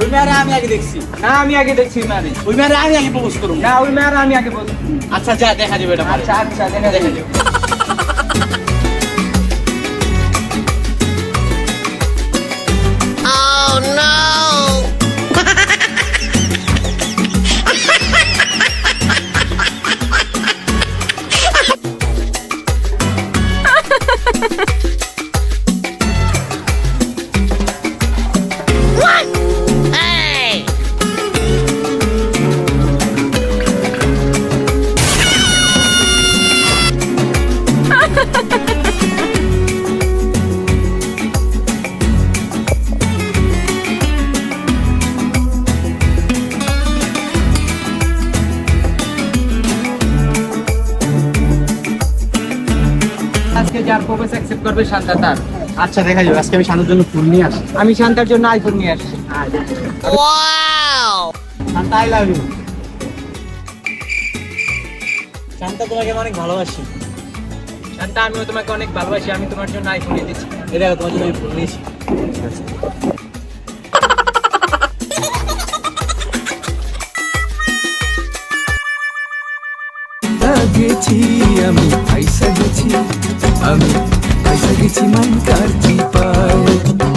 ওই মেয়েরা আমি আগে দেখছি। না, আমি আগে দেখছি মানে ওই মেয়েরা আমি আগে প্রপোজ করুন না, ওই মেয়ারে আমি আগে আচ্ছা যা, দেখা যাবে এটা আচ্ছা আচ্ছা দেখা যাবে। আজকে যার প্রপোজ অ্যাকসেপ্ট করবে শান্তা তার। আচ্ছা দেখা যাবে আজকে আমি শান্তর জন্য ফুল নিয়ে আসি। আমি শান্তার জন্য আইফোন নিয়ে আসছি Shanta I love you Shanta তোমাকে অনেক ভালোবাসি। শান্তা আমিও তোমাকে অনেক ভালোবাসি। আমি তোমার জন্য আইফোন নিয়ে দিচ্ছি। এই দেখো তোমার জন্য আমি ফুল নিয়েছি। আমি আইসা গেছি আমি আইসা গেছি মাইকার চিপায়